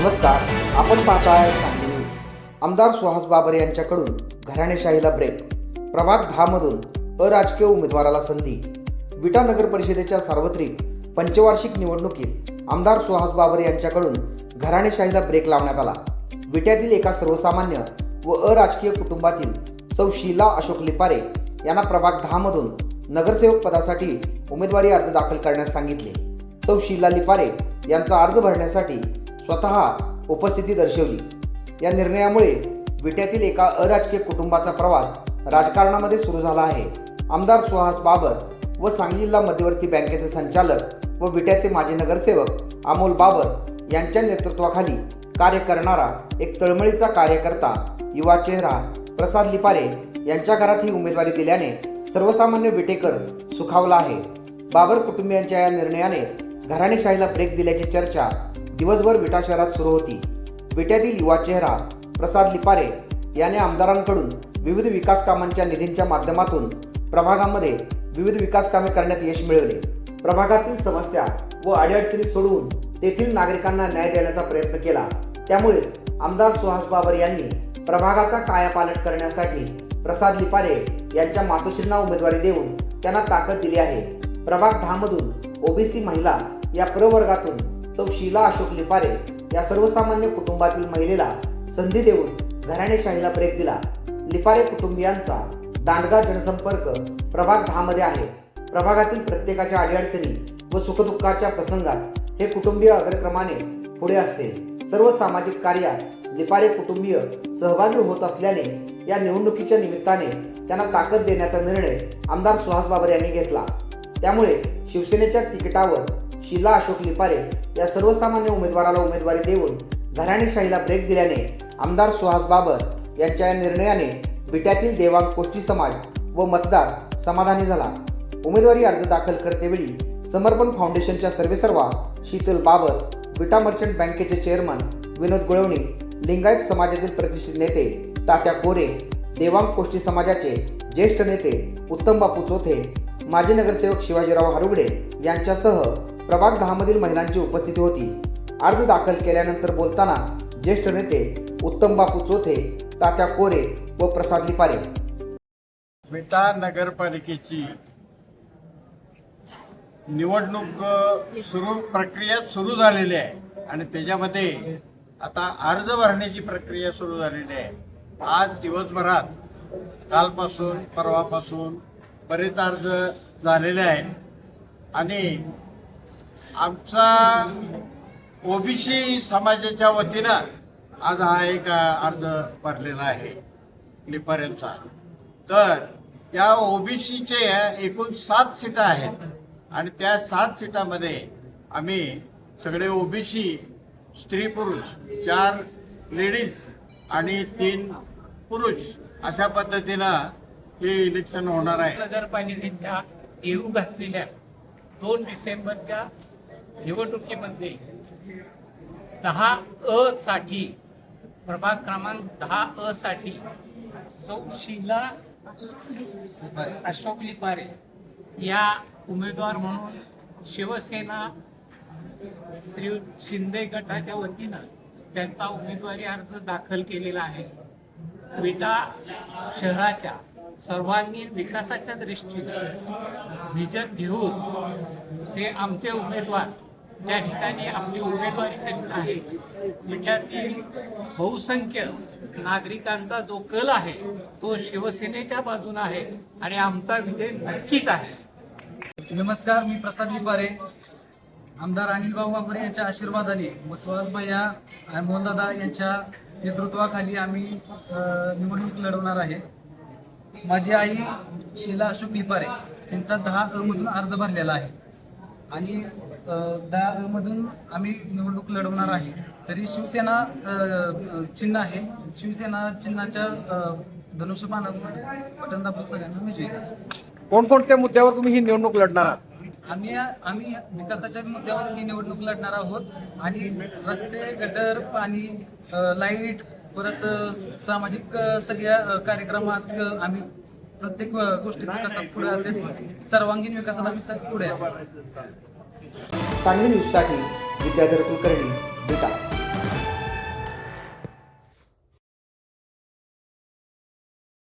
नमस्कार आपण पाहताय सांगली आमदार सुहास बाबर यांच्याकडून घराणेशाहीला ब्रेक प्रभाग दहामधून अराजकीय उमेदवाराला संधी. विटा नगर परिषदेच्या सार्वत्रिक पंचवार्षिक निवडणुकीत आमदार सुहास बाबर यांच्याकडून घराणेशाहीला ब्रेक लावण्यात आला. विट्यातील एका सर्वसामान्य व अराजकीय कुटुंबातील सौ शीला अशोक लिपारे यांना प्रभाग दहामधून नगरसेवक पदासाठी उमेदवारी अर्ज दाखल करण्यास सांगितले. सौ शीला लिपारे यांचा अर्ज भरण्यासाठी स्वतः उपस्थिती दर्शवली. या निर्णयामुळे विट्यातील एका अराजकीय कुटुंबाचा प्रवास राजकारणामध्ये सुरू झाला आहे. आमदार सुहास बाबर व सांगली जिल्हा मध्यवर्ती बँकेचे संचालक व विट्याचे माजी नगरसेवक अमोल बाबर यांच्या नेतृत्वाखाली कार्य करणारा एक तळमळीचा कार्यकर्ता युवा चेहरा प्रसाद लिपारे यांच्या घरात ही उमेदवारी दिल्याने सर्वसामान्य विटेकर सुखावला आहे. बाबर कुटुंबियांच्या या निर्णयाने घराणेशाहीला ब्रेक दिल्याची चर्चा दिवसभर विटा शहरात सुरू होती. विट्यातील युवा चेहरा प्रसाद लिपारे याने आमदारांकडून विविध विकास कामांच्या निधींच्या माध्यमातून प्रभागामध्ये विविध विकास कामे करण्यात यश मिळवले. प्रभागातील समस्या व अडीअडचणी सोडवून तेथील नागरिकांना न्याय देण्याचा प्रयत्न केला. त्यामुळेच आमदार सुहास बाबर यांनी प्रभागाचा कायापालट करण्यासाठी प्रसाद लिपारे यांच्या मातोश्रींना उमेदवारी देऊन त्यांना ताकद दिली आहे. प्रभाग दहामधून ओबीसी महिला या प्रवर्गातून सौ शीला अशोक लिपारे या सर्वसामान्य कुटुंबातील महिलेला संधी देऊन घराणेशाहीला ब्रेक दिला. लिपारे कुटुंबियांचा दांडगा जनसंपर्क प्रभाग दहामध्ये आहे. प्रभागातील प्रत्येकाच्या अडीअडचणी व सुखदुःखाच्या प्रसंगात हे कुटुंबीय अग्रक्रमाने पुढे असते. सर्व सामाजिक कार्यात लिपारे कुटुंबीय सहभागी होत असल्याने या निवडणुकीच्या निमित्ताने त्यांना ताकद देण्याचा निर्णय आमदार सुहास बाबर यांनी घेतला. त्यामुळे शिवसेनेच्या तिकिटावर शीला अशोक लिपारे या सर्वसामान्य उमेदवाराला उमेदवारी देऊन घराणेशाहीला ब्रेक दिल्याने आमदार सुहास बाबर यांच्या या निर्णयाने विट्यातील देवांग कोष्टी समाज व मतदार समाधानी झाला. उमेदवारी अर्ज दाखल करतेवेळी समर्पण फाउंडेशनच्या सर्वेसर्वा शीतल बाबर विटा मर्चंट बँकेचे चेअरमन विनोद गुळवणी लिंगायत समाजातील प्रतिष्ठित नेते तात्या कोरे देवांग कोष्टी समाजाचे ज्येष्ठ नेते उत्तम बापू चोथे माजी नगरसेवक शिवाजीराव हरुगडे यांच्यासह प्रभाग दहामधील महिलांची उपस्थिती होती. अर्ज दाखल केल्यानंतर बोलताना ज्येष्ठ नेते उत्तम बापू चोथे तात्या कोरे व प्रसाद लिपारे. विटा नगरपालिकेची निवडणूक सुरू प्रक्रिया सुरू झालेली आहे. आणि त्याच्यामध्ये आता अर्ज भरण्याची प्रक्रिया सुरू झालेली आहे. आज दिवसभरात कालपासून परवापासून बरेच अर्ज झालेले आहेत. आणि आमचा ओबीसी समाजाच्या वतीनं आज हा एक अर्ज भरलेला आहे लिपाऱ्यांचा तर या ओबीसीचे एकूण सात सीटा आहेत आणि त्या सात सीटामध्ये आम्ही सगळे ओबीसी स्त्री पुरुष चार लेडीज आणि तीन पुरुष अशा पद्धतीनं हे इलेक्शन होणार आहे. नगरपालिकेच्या येऊ घातलेल्या दोन डिसेंबरच्या निवडणुकीमध्ये दहा अ साठी प्रभाग क्रमांक दहा अ साठी सौ शीला अशोक लिपारे या उमेदवार म्हणून शिवसेना श्री शिंदे गटाच्या वतीनं त्यांचा उमेदवारी अर्ज दाखल केलेला आहे. विटा शहराच्या सर्वांगीण विकासाच्या दृष्टीने विजन घेऊन हे आमचे उमेदवार त्या ठिकाणी आपली उमेदवारी करीत आहे. विद्यार्थी बहुसंख्य नागरिकांचा जो कल आहे तो शिवसेनेच्या बाजूने आहे आणि आमचा विजय नक्कीच आहे. नमस्कार मी प्रसाद लिपारे आमदार अनिल भाऊ वापरे यांच्या आशीर्वादाने व सुहास भैया आणि मोहनदादा यांच्या नेतृत्वाखाली आम्ही निवडणूक लढवणार आहे. माझी आई शीला अशोक लिपारे यांचा दहा अमधून अर्ज भरलेला आहे. आणि अ, दहा अ मधून आम्ही निवडणूक लढवणार आहे. तरी शिवसेना चिन्ह आहे. शिवसेना चिन्हाच्या धनुष्यबाणावर बटन दाबून सगळ्यांना विजयी. कोणकोणत्या मुद्द्यावर तुम्ही ही निवडणूक लढणार आहात? आम्ही आम्ही विकासाच्या मुद्द्यावर ही निवडणूक लढणार आहोत आणि रस्ते गटर पाणी लाइट परत सामाजिक सगळ्या कार्यक्रमात आम्ही प्रत्येक अ, गोष्टीत विकासात पुढे असेल. सर्वांगीण विकासात आम्ही सर पुढे असेल. सांगली न्यूजसाठी विद्याधर कुलकर्णी विटा